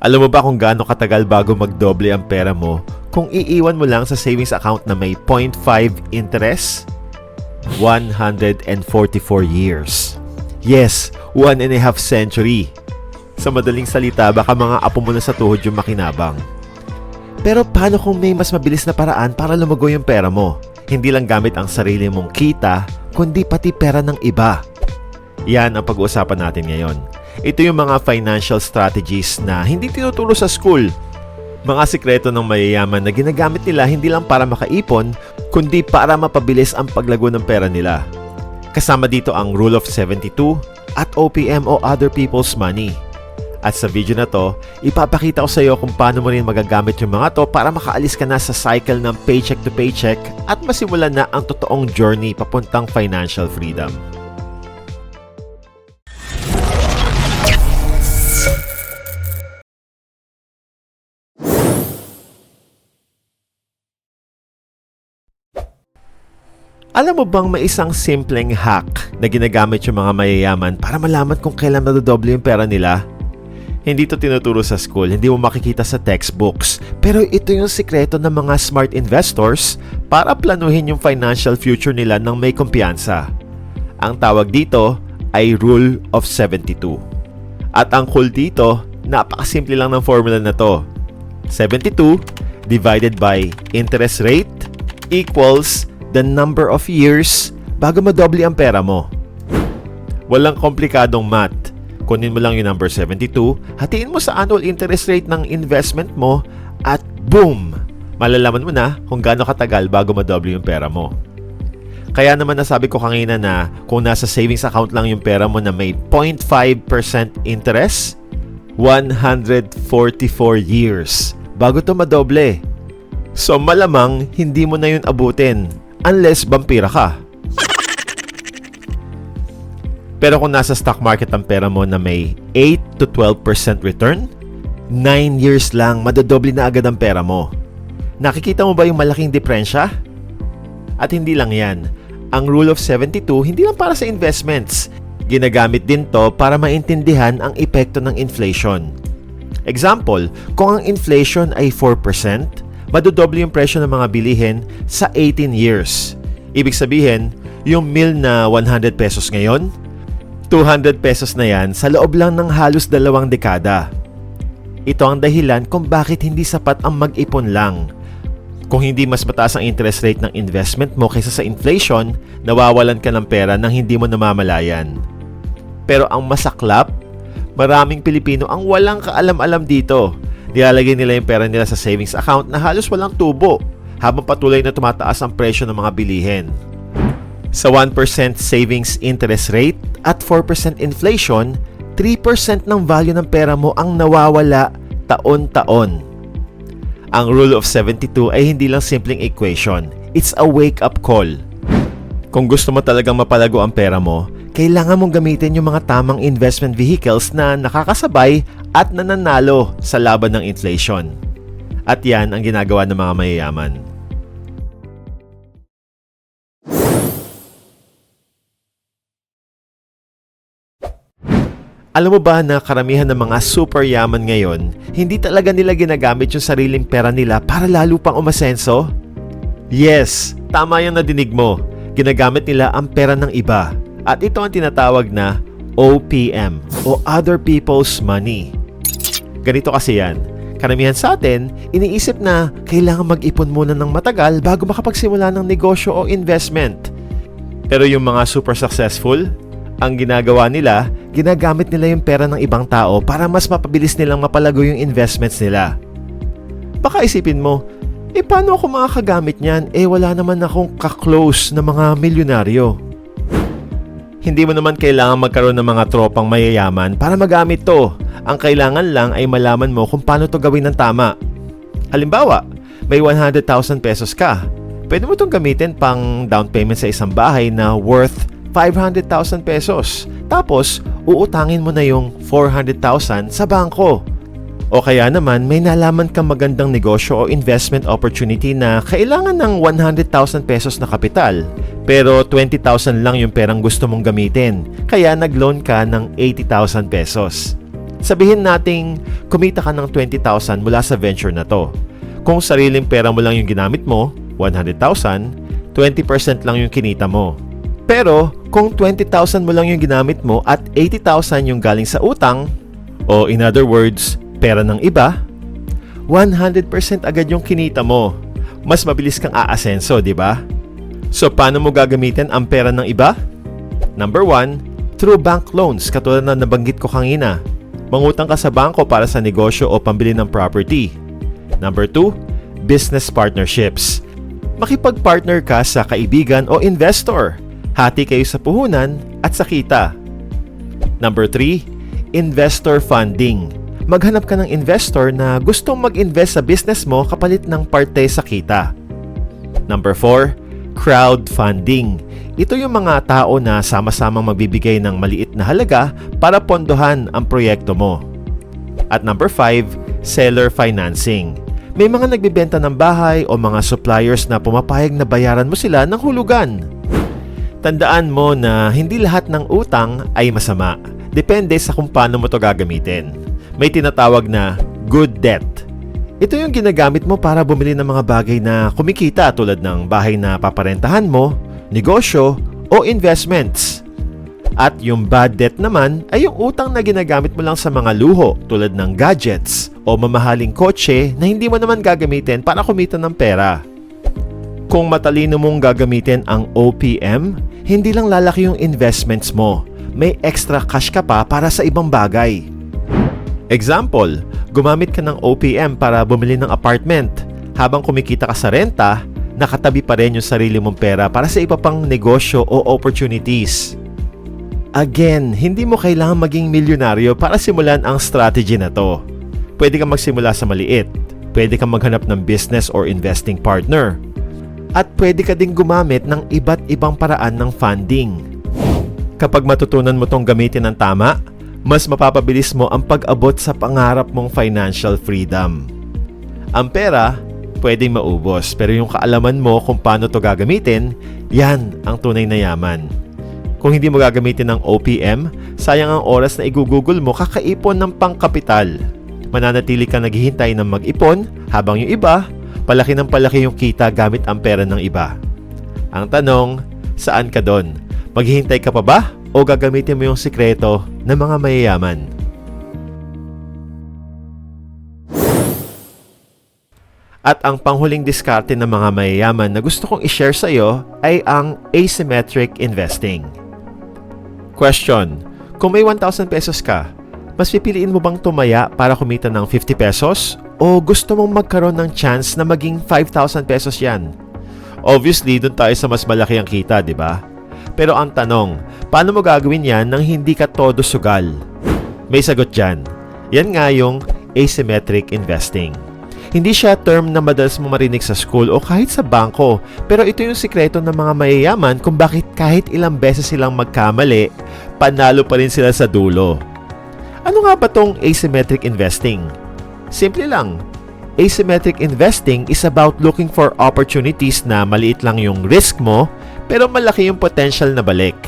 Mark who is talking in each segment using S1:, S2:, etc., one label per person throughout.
S1: Alam mo ba kung gaano katagal bago magdoble ang pera mo kung iiwan mo lang sa savings account na may 0.5 interest? 144 years. Yes, one and a half century. Sa madaling salita, baka mga apo mo na sa tuhod yung makinabang. Pero paano kung may mas mabilis na paraan para lumago yung pera mo? Hindi lang gamit ang sarili mong kita, kundi pati pera ng iba. Yan ang pag-uusapan natin ngayon. Ito yung mga financial strategies na hindi tinuturo sa school. Mga sikreto ng mayayaman na ginagamit nila hindi lang para makaipon, kundi para mapabilis ang paglago ng pera nila. Kasama dito ang Rule of 72 at OPM o Other People's Money. At sa video na to, ipapakita ko sa iyo kung paano mo rin magagamit yung mga to para makaalis ka na sa cycle ng paycheck to paycheck at masimulan na ang totoong journey papuntang financial freedom. Alam mo bang may isang simpleng hack na ginagamit yung mga mayayaman para malaman kung kailan madodoble yung pera nila? Hindi to tinuturo sa school, hindi mo makikita sa textbooks. Pero ito yung sikreto ng mga smart investors para planuhin yung financial future nila ng may kumpiyansa. Ang tawag dito ay Rule of 72. At ang cool dito, napakasimple lang ng formula na to. 72 divided by interest rate equals the number of years bago madoble ang pera mo. Walang komplikadong math. Kunin mo lang yung number 72, hatiin mo sa annual interest rate ng investment mo at boom! Malalaman mo na kung gaano katagal bago madoble yung pera mo. Kaya naman nasabi ko kanina na kung nasa savings account lang yung pera mo na may 0.5% interest, 144 years bago to madoble. So malamang hindi mo na yun abutin unless vampira ka. Pero kung nasa stock market ang pera mo na may 8 to 12% return, 9 years lang madodoble na agad ang pera mo. Nakikita mo ba yung malaking diferensya? At hindi lang yan. Ang Rule of 72 hindi lang para sa investments. Ginagamit din to para maintindihan ang epekto ng inflation. Example, kung ang inflation ay 4%, madodoble yung presyo ng mga bilihin sa 18 years. Ibig sabihin, yung meal na 100 pesos ngayon, 200 pesos na yan sa loob lang ng halos dalawang dekada. Ito ang dahilan kung bakit hindi sapat ang mag-ipon lang. Kung hindi mas mataas ang interest rate ng investment mo kaysa sa inflation, nawawalan ka ng pera nang hindi mo namamalayan. Pero ang masaklap, maraming Pilipino ang walang kaalam-alam dito. Nilalagay nila yung pera nila sa savings account na halos walang tubo habang patuloy na tumataas ang presyo ng mga bilihin. Sa 1% savings interest rate at 4% inflation, 3% ng value ng pera mo ang nawawala taon-taon. Ang Rule of 72 ay hindi lang simpleng equation. It's a wake-up call. Kung gusto mo talagang mapalago ang pera mo, kailangan mong gamitin yung mga tamang investment vehicles na nakakasabay at nananalo sa laban ng inflation. At yan ang ginagawa ng mga mayayaman. Alam mo ba na karamihan ng mga super yaman ngayon, hindi talaga nila ginagamit yung sariling pera nila para lalo pang umasenso? Yes, tama yung nadinig mo. Ginagamit nila ang pera ng iba. At ito ang tinatawag na OPM o Other People's Money. Ganito kasi yan. Karamihan sa atin, iniisip na kailangan mag-ipon muna ng matagal bago makapagsimula ng negosyo o investment. Pero yung mga super successful, ang ginagawa nila, ginagamit nila yung pera ng ibang tao para mas mapabilis nilang mapalago yung investments nila. Baka isipin mo, eh paano ako makakagamit niyan? Eh wala naman akong kaklose na mga milyonaryo. Hindi mo naman kailangan magkaroon ng mga tropang mayayaman para magamit to. Ang kailangan lang ay malaman mo kung paano to gawin ng tama. Halimbawa, may 100,000 pesos ka. Pwede mo itong gamitin pang down payment sa isang bahay na worth 500,000 pesos. Tapos, uutangin mo na yung 400,000 sa bangko. O kaya naman, may nalaman kang magandang negosyo o investment opportunity na kailangan ng 100,000 pesos na kapital. Pero 20,000 lang yung perang gusto mong gamitin. Kaya nag-loan ka ng 80,000 pesos. Sabihin nating kumita ka ng 20,000 mula sa venture na to. Kung sariling pera mo lang yung ginamit mo, 100,000, 20% lang yung kinita mo. Pero kung 20,000 mo lang yung ginamit mo at 80,000 yung galing sa utang, o in other words, pera ng iba, 100% agad yung kinita mo. Mas mabilis kang aasenso, di ba? So paano mo gagamitin ang pera ng iba? Number 1, through bank loans katulad na nabanggit ko kanina. Mangutang ka sa bangko para sa negosyo o pambili ng property. Number 2, business partnerships. Makipag-partner ka sa kaibigan o investor. Hati kayo sa puhunan at sa kita. Number 3, investor funding. Maghanap ka ng investor na gustong mag-invest sa business mo kapalit ng parte sa kita. Number 4, crowdfunding. Ito yung mga tao na sama-samang magbibigay ng maliit na halaga para pondohan ang proyekto mo. At number 5, seller financing. May mga nagbibenta ng bahay o mga suppliers na pumapayag na bayaran mo sila ng hulugan. Tandaan mo na hindi lahat ng utang ay masama. Depende sa kung paano mo to gagamitin. May tinatawag na good debt. Ito yung ginagamit mo para bumili ng mga bagay na kumikita tulad ng bahay na paparentahan mo, negosyo, o investments. At yung bad debt naman ay yung utang na ginagamit mo lang sa mga luho tulad ng gadgets o mamahaling kotse na hindi mo naman gagamitin para kumita ng pera. Kung matalino mong gagamitin ang OPM, hindi lang lalaki yung investments mo. May extra cash ka pa para sa ibang bagay. Example, gumamit ka ng OPM para bumili ng apartment. Habang kumikita ka sa renta, nakatabi pa rin yung sarili mong pera para sa iba pang negosyo o opportunities. Again, hindi mo kailangan maging milyonaryo para simulan ang strategy na to. Pwede kang magsimula sa maliit. Pwede kang maghanap ng business or investing partner. At pwede ka ding gumamit ng iba't ibang paraan ng funding. Kapag matutunan mo tong gamitin ng tama, mas mapapabilis mo ang pag-abot sa pangarap mong financial freedom. Ang pera, pwedeng maubos, pero yung kaalaman mo kung paano to gagamitin, yan ang tunay na yaman. Kung hindi mo gagamitin ng OPM, sayang ang oras na igugugol mo kakaipon ng pangkapital. Mananatili ka naghihintay ng mag-ipon habang yung iba, palaki ng palaki yung kita gamit ang pera ng iba. Ang tanong, saan ka doon? Maghihintay ka pa ba o gagamitin mo yung sikreto ng mga mayayaman? At ang panghuling diskarte ng mga mayayaman na gusto kong i-share sa iyo ay ang asymmetric investing. Question, kung may 1,000 pesos ka, mas pipiliin mo bang tumaya para kumita ng 50 pesos? O gusto mong magkaroon ng chance na maging 5,000 pesos yan? Obviously, dun tayo sa mas malaki ang kita, di ba? Pero ang tanong, paano mo gagawin yan nang hindi ka todo sugal? May sagot dyan. Yan nga yung asymmetric investing. Hindi siya term na madalas mo marinig sa school o kahit sa bangko, pero ito yung sikreto ng mga mayayaman kung bakit kahit ilang beses silang magkamali, panalo pa rin sila sa dulo. Ano nga ba tong asymmetric investing? Simple lang. Asymmetric investing is about looking for opportunities na maliit lang yung risk mo, pero malaki yung potential na balik.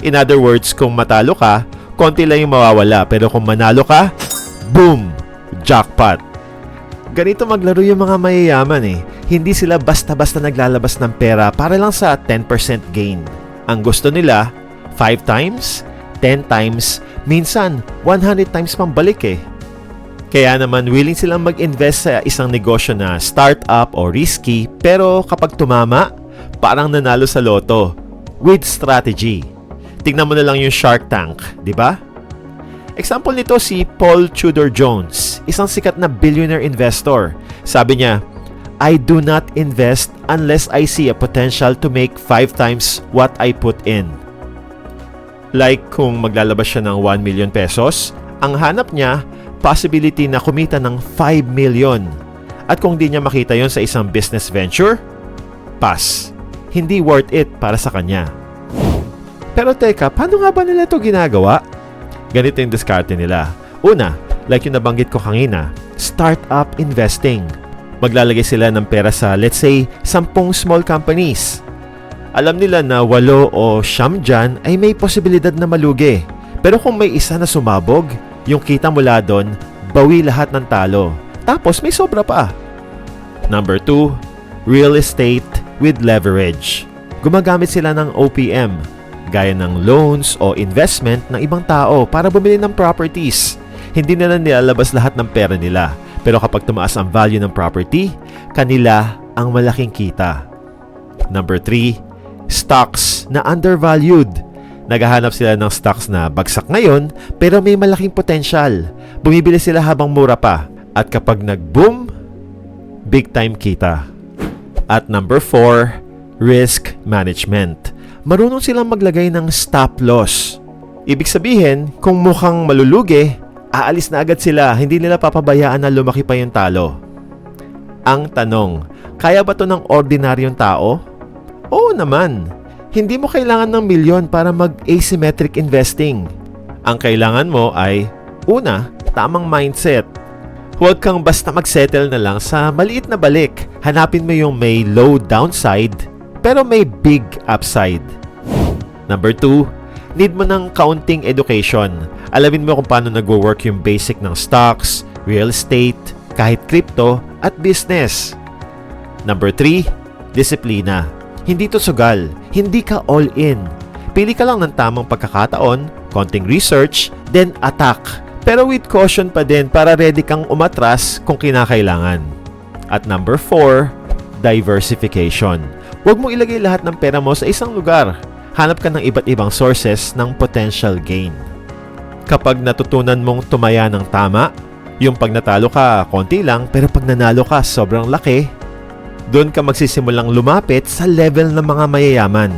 S1: In other words, kung matalo ka, konti lang yung mawawala, pero kung manalo ka, boom! Jackpot! Ganito maglaro yung mga mayayaman eh. Hindi sila basta-basta naglalabas ng pera para lang sa 10% gain. Ang gusto nila, 5 times, 10 times, minsan 100 times pang balik eh. Kaya naman willing silang mag-invest sa isang negosyo na startup o risky pero kapag tumama, parang nanalo sa loto with strategy. Tingnan mo na lang yung Shark Tank, di ba? Example nito si Paul Tudor Jones, isang sikat na billionaire investor. Sabi niya, I do not invest unless I see a potential to make 5 times what I put in. Like kung maglalabas siya ng 1 million pesos, ang hanap niya, possibility na kumita ng 5 million. At kung di niya makita yon sa isang business venture, pass. Hindi worth it para sa kanya. Pero teka, paano nga ba nila ito ginagawa? Ganito yung diskarte nila. Una, like yung nabanggit ko kanina, startup investing. Maglalagay sila ng pera sa, let's say, 10 small companies. Alam nila na walo o siyam dyan ay may posibilidad na malugi. Pero kung may isa na sumabog, Yung kita mula doon, bawi lahat ng talo. Tapos may sobra pa. Number 2, real estate with leverage. Gumagamit sila ng OPM, gaya ng loans o investment ng ibang tao para bumili ng properties. Hindi nila nilalabas lahat ng pera nila. Pero kapag tumaas ang value ng property, kanila ang malaking kita. Number 3, stocks na undervalued. Naghahanap sila ng stocks na bagsak ngayon pero may malaking potensyal. Bumibili sila habang mura pa. At kapag nag-boom, big time kita. At number 4, risk management. Marunong silang maglagay ng stop loss. Ibig sabihin, kung mukhang malulugi, aalis na agad sila, hindi nila papabayaan na lumaki pa yung talo. Ang tanong, kaya ba to ng ordinaryong tao? Oo naman. Hindi mo kailangan ng milyon para mag-asymmetric investing. Ang kailangan mo ay, una, tamang mindset. Huwag kang basta mag-settle na lang sa maliit na balik. Hanapin mo yung may low downside pero may big upside. Number 2, need mo ng counting education. Alamin mo kung paano nagwo-work yung basic ng stocks, real estate, kahit crypto at business. Number 3, disiplina. Hindi to sugal, hindi ka all in. Pili ka lang ng tamang pagkakataon, konting research, then attack. Pero with caution pa din para ready kang umatras kung kinakailangan. At number 4, diversification. Huwag mo ilagay lahat ng pera mo sa isang lugar. Hanap ka ng iba't ibang sources ng potential gain. Kapag natutunan mong tumaya ng tama, yung pag natalo ka, konti lang, pero pag nanalo ka, sobrang laki, doon ka magsisimulang lumapit sa level ng mga mayayaman.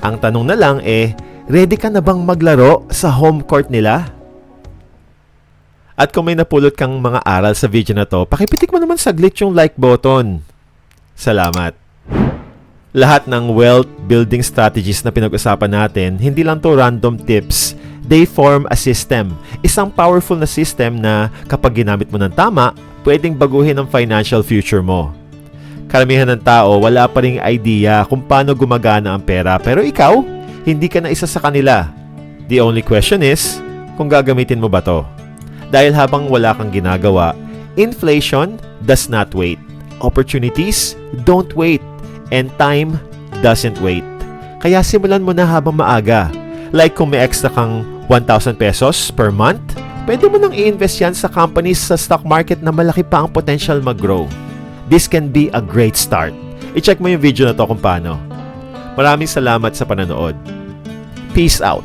S1: Ang tanong na lang eh, ready ka na bang maglaro sa home court nila? At kung may napulot kang mga aral sa video na to, pakipitik mo naman saglit yung like button. Salamat. Lahat ng wealth building strategies na pinag-usapan natin, hindi lang to random tips. They form a system. Isang powerful na system na kapag ginamit mo ng tama, pwedeng baguhin ang financial future mo. Karamihan ng tao wala pa ring idea kung paano gumagana ang pera pero ikaw, hindi ka na isa sa kanila. The only question is, kung gagamitin mo ba to? Dahil habang wala kang ginagawa, inflation does not wait. Opportunities don't wait. And time doesn't wait. Kaya simulan mo na habang maaga. Like kung may extra kang 1,000 pesos per month, pwede mo nang i-invest yan sa companies sa stock market na malaki pa ang potential mag-grow. This can be a great start. I-check mo yung video na to kung paano. Maraming salamat sa panonood. Peace out.